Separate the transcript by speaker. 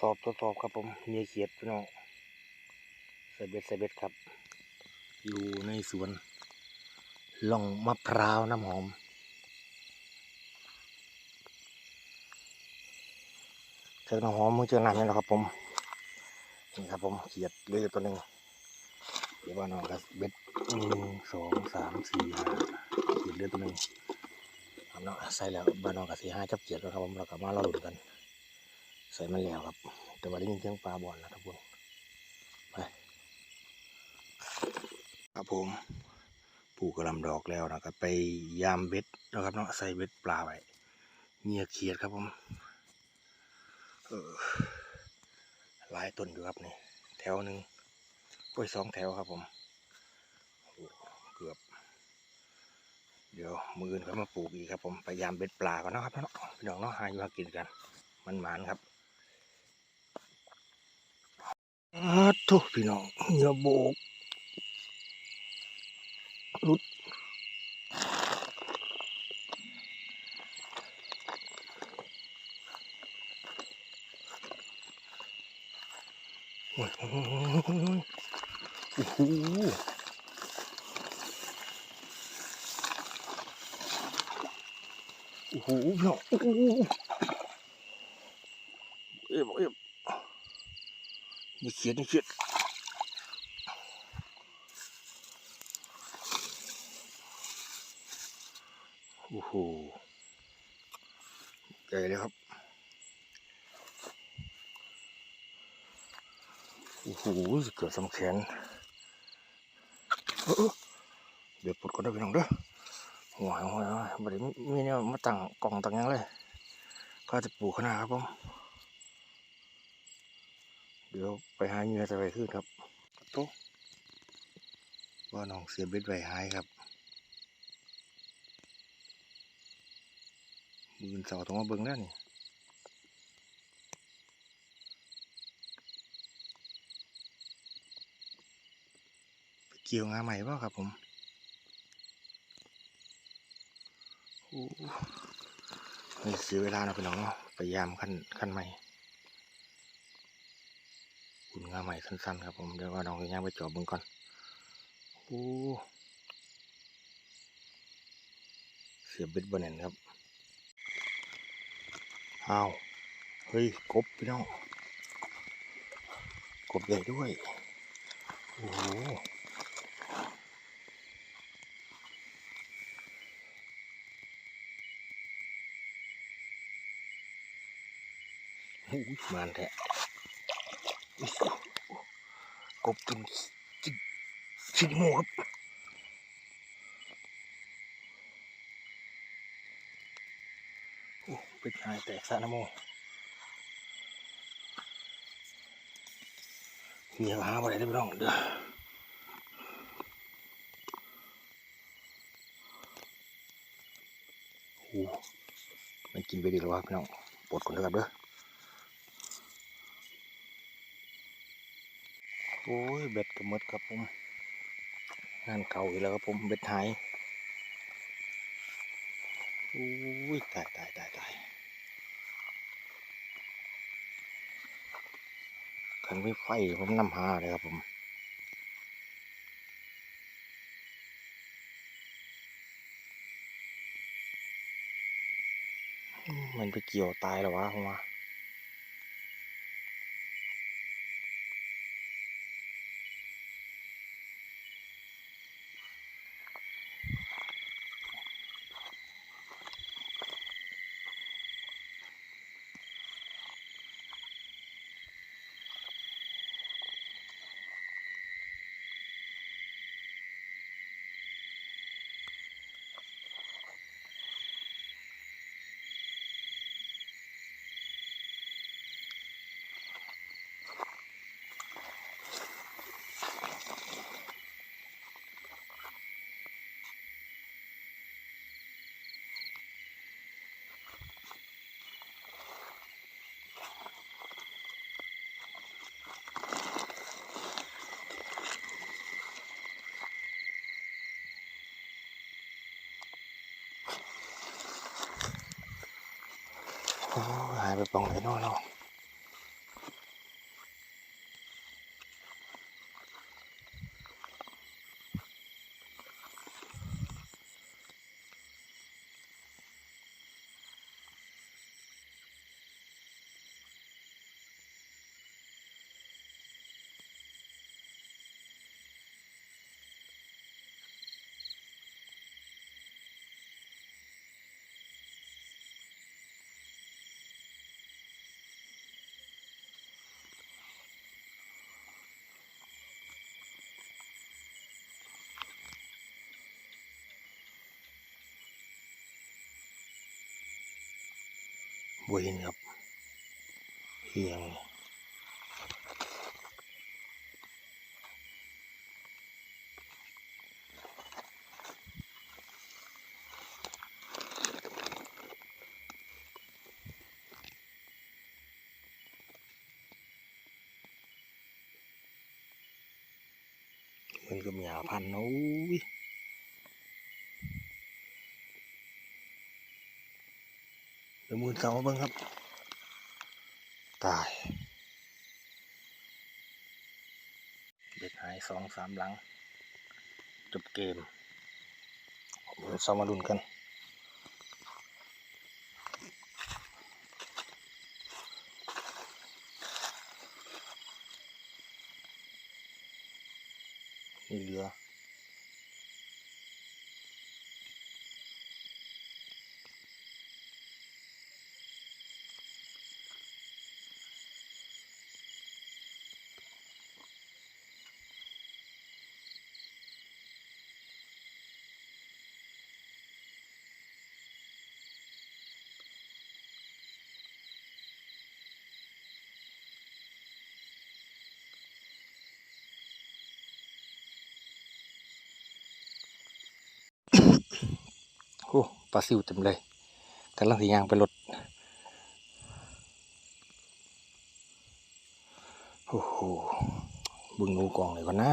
Speaker 1: สอบทดสอบครับผมเมียเขียดพี่น้องใส่เบ็ดใส่เบ็ดครับ อยู่ในสวนล่องมะพร้าวน้ำหอมเจอน้ำหอมมือเจอน้ำนี่แหละครับผมนี่ครับผมเขียดเหลยตัวหนึ่งเดี๋ยวว่าน้องกับเบ็ดหนึ่งสองสามสี่ห้าเขียดเลือตัวหนึ่งครับเนาะใส่แล้วบ้านน้องกับสี่ห้าจับเขียดแล้วครับผมเรากลับมาเราหลุดกัน ใส่มันแล้วครับ แต่ว่าได้ยินเสียงปลาบอลนะทุกคนไปครับผมปลูกกระลำดอกแล้วนะครับ ไปยามเบ็ดนะครับเนาะใส่เบ็ดปลาไว้เงียเขียดครับผมเออหลายต้นอยู่ครับนี่ แถวหนึ่งกล้วยสองแถวครับผมโอ้เกือบ เดี๋ยวมืออื่นเขามาปลูกอีกครับผมพยายามเบ็ดปลาก่อนนะครับพี่น้องเนาะหาอยู่หากินกัน มันหมานครับ อาทุพี่น้องเหยื่อโบกรุดโอ้ยโอ้ยโอ้โหโอ้โหพี่น้องโอ้โหเอ๊ะเอ๊ะ นี่เขียดนี่เขียดโอ้โหใหญ่เลยครับโอ้โหเกือบสำแขนเดี๋ยวปลดก่อนได้อพี่น้องเด้อหัวหัวหัวบัดนี้มีเนี่ยมาตั้งกล่องตั้งยังเลย ก็จะปลูกขางหนาดครับผม เดี๋ยวไปหาเหงื่อจะไปขึ้นครับโตะว่าน้องเสียเบ็ดไหวหายครับมือนเสาตรงมาเบิ่งแล้วนี่ไปเกี่ยวงาใหม่เปล่าครับผมโอ้เสียเวลานะพี่น้องพยายามขั้นขั้นใหม่ คุณงาใหม่สั้นๆครับผมเดี๋ยวว่าน้องย่างไปจอบมึงก่อนโอ้เสียบเบ็ดบนเน่นครับอ้าวเฮ้ยกบพี่น้องกบใหญ่ด้วยโอ้โหมันแท้ กบเป็นจิชิดโมครับโอ้เป็นหายแตกซะนโมเมียหาอะไรได้ไม่ต้องเด้อโอ้มันกินไปดีแล้ววะพี่น้องปลดก่อนเถอะครับเด้อ โอ้ยเบ็ดกระมดครับผมงานเก่าอีกแล้วครับผมเบ็ดหายโอ้ยตายตายตายตายคันไม่ไฟผมนำหาเลยครับผมมันไปเกี่ยวตายแล้ววะผมว่า หายไปปองไหนเนอกเนาะ บัวเห็นครับเฮียงมันก็มีหาพันนะอุ้ยเดี๋ยว มือเสาเบิ่งครับ ตายเบ็ดหายสองสามหลัง จบเกมเราซ้อมมาดุนกันนี่เรือโอ้ป ลาซิวเต็มเลยกำลังสียางไปลดโอ้โหบึงนูกองเลยก่อนนะ